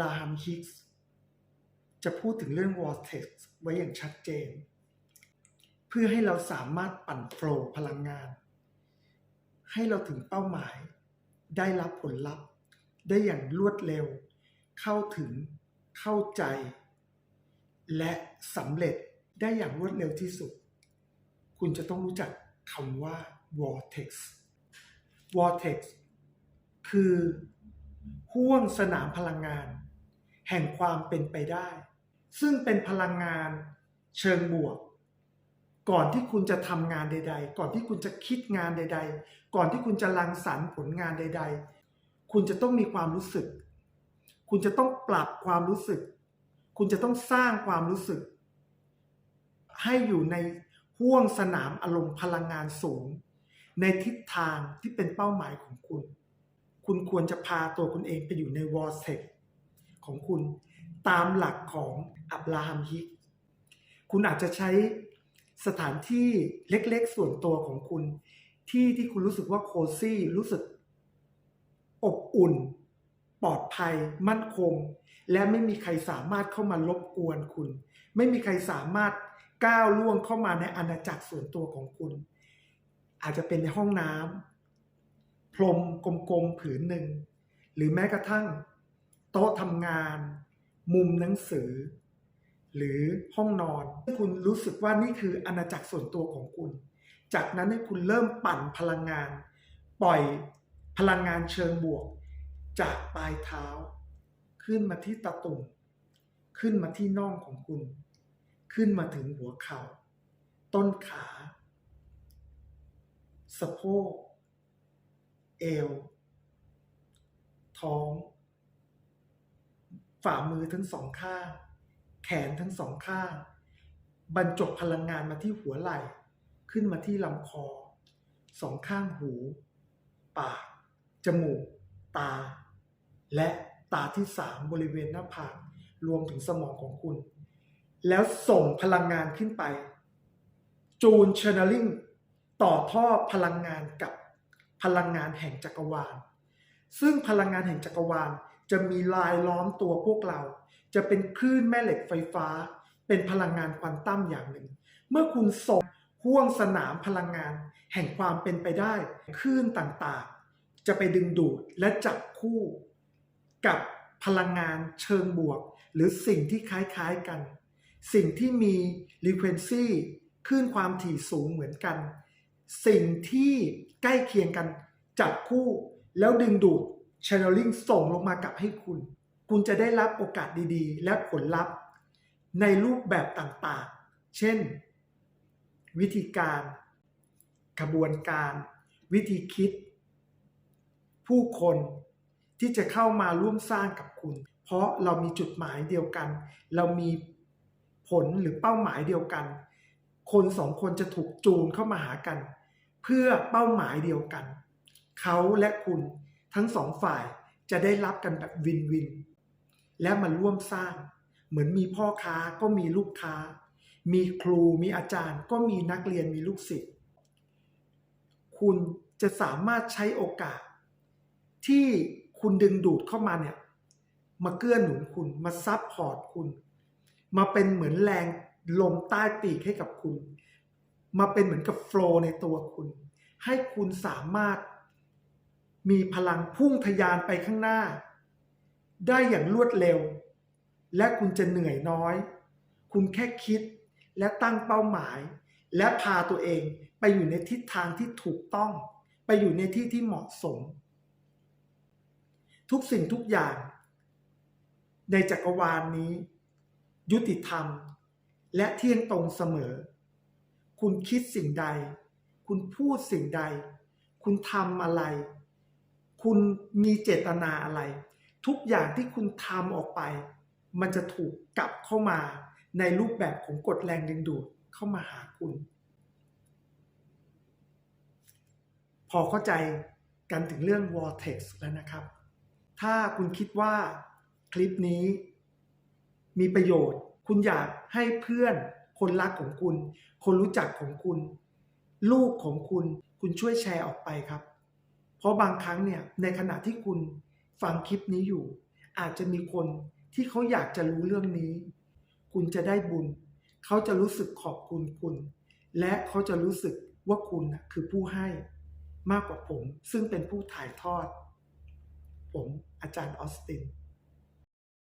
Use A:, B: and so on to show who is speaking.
A: ราฮัมฮิกส์จะพูดถึงเรื่อง vortex ไว้อย่างชัดเจน เพื่อให้เราสามารถปั่นโฟล์พลังงาน ให้เราถึงเป้าหมาย ได้รับผลลัพธ์ ได้อย่างรวดเร็ว เข้าถึงเข้าใจ และสำเร็จได้อย่างรวดเร็วที่สุด คุณจะต้องรู้จักคำว่า vortex vortex คือห่วงสนามพลังงาน แห่งความเป็นไปได้ ซึ่งเป็นพลังงานเชิงบวก ก่อนที่คุณจะทำงานใด ๆ ก่อนที่คุณจะคิดงานใด ๆ ก่อนที่คุณจะรังสรรค์ผลงานใด ๆ คุณจะต้องมีความรู้สึก คุณจะต้องปรับความรู้สึก คุณจะต้องสร้างความรู้สึก ให้อยู่ในห่วงสนามอารมณ์พลังงานสูง ในทิศทางที่เป็นเป้าหมายของคุณ คุณควรจะพาตัวคุณเองไปอยู่ในวอร์เซก ของคุณตามหลักของอับราฮัมฮิก คุณอาจจะใช้สถานที่เล็กๆส่วนตัวของคุณ ที่ที่คุณรู้สึกว่าโคซี่รู้สึก อบอุ่น ปลอดภัย มั่นคง และไม่มีใครสามารถเข้ามารบกวนคุณ ไม่มีใครสามารถก้าวล่วงเข้ามาในอาณาจักรส่วนตัวของคุณ อาจจะเป็นในห้องน้ำพรมกลมๆผืนหนึ่ง หรือแม้กระทั่ง โต๊ะทำงาน มุมหนังสือ หรือห้องนอนคุณรู้สึกว่านี่คืออาณาจักรส่วนตัวของคุณ จากนั้นให้คุณเริ่มปั่นพลังงาน ปล่อยพลังงานเชิงบวก จากปลายเท้า ขึ้นมาที่ตะตุ่มขึ้นมาที่น่องของคุณ ขึ้นมาถึงหัวเขา่า ต้นขา สะโพก เอว ท้อง ฝ่ามือทั้งสองข้าง แขนทั้งสองข้าง บรรจบพลังงานมาที่หัวไหล่ ขึ้นมาที่ลำคอ สองข้างหู ปาก จมูก ตา และตาที่สามบริเวณหน้าผากรวมถึงสมองของคุณ แล้วส่งพลังงานขึ้นไป จูนเชน n ลิงต่อท่อพลังงานกับพลังงานแห่งจักรวาล ซึ่งพลังงานแห่งจักรวาล จะมีลายล้อมตัวพวกเรา จะเป็นคลื่นแม่เหล็กไฟฟ้า เป็นพลังงานควอนตัมอย่างหนึ่ง เมื่อคุณส่งห่วงสนามพลังงาน แห่งความเป็นไปได้คลื่นต่างๆ จะไปดึงดูดและจับคู่กับพลังงานเชิงบวก หรือสิ่งที่คล้ายๆกัน สิ่งที่มี frequency คลื่นความถี่สูงเหมือนกัน สิ่งที่ใกล้เคียงกันจับคู่แล้วดึงดูด channeling ส่งลงมากลับให้คุณ คุณจะได้รับโอกาสดีๆ และผลลัพธ์ในรูปแบบต่างๆ เช่น วิธีการกระบวนการ วิธีคิด ผู้คนที่จะเข้ามาร่วมสร้างกับคุณ เพราะเรามีจุดหมายเดียวกัน เรามีผลหรือเป้าหมายเดียวกัน คนสองคนจะถูกจูนเข้ามาหากัน เพื่อเป้าหมายเดียวกัน เขาและคุณ ทั้งสองฝ่ายจะได้รับกันแบบวินวิน และมาร่วมสร้าง เหมือนมีพ่อค้าก็มีลูกค้า มีครูมีอาจารย์ก็มีนักเรียนมีลูกศิษย์คุณจะสามารถใช้โอกาส ที่คุณดึงดูดเข้ามาเนี่ยมาเกื้อหนุนคุณมาซับพอร์ตคุณ มาเป็นเหมือนแรงลมใต้ปีกให้กับคุณ มาเป็นเหมือนกับโฟลในตัวคุณ ให้คุณสามารถ มีพลังพุ่งทยานไปข้างหน้า ได้อย่างรวดเร็ว และคุณจะเหนื่อยน้อย คุณแค่คิดและตั้งเป้าหมาย และพาตัวเองไปอยู่ในทิศทางที่ถูกต้อง ไปอยู่ในที่ที่เหมาะสม ทุกสิ่งทุกอย่าง ในจักรวาลนนี้ ยุติธรรม และเที่ยงตรงเสมอ คุณคิดสิ่งใด คุณพูดสิ่งใด คุณทำอะไร คุณมีเจตนาอะไร ทุกอย่างที่คุณทำออกไป มันจะถูกกลับเข้ามาในรูปแบบของกฎแรงดึงดูดเข้ามาหาคุณ พอเข้าใจกันถึงเรื่อง vortex แล้วนะครับ ถ้าคุณคิดว่าคลิปนี้มีประโยชน์ คุณอยากให้เพื่อนคนรักของคุณ คนรู้จักของคุณ ลูกของคุณ คุณช่วยแชร์ออกไปครับ เพราะบางครั้งเนี่ยในขณะที่คุณฟังคลิปนี้อยู่ อาจจะมีคนที่เขาอยากจะรู้เรื่องนี้ คุณจะได้บุญ เขาจะรู้สึกขอบคุณคุณ และเขาจะรู้สึกว่าคุณน่ะคือผู้ให้มากกว่าผม ซึ่งเป็นผู้ถ่ายทอด ผมอาจารย์ออสติน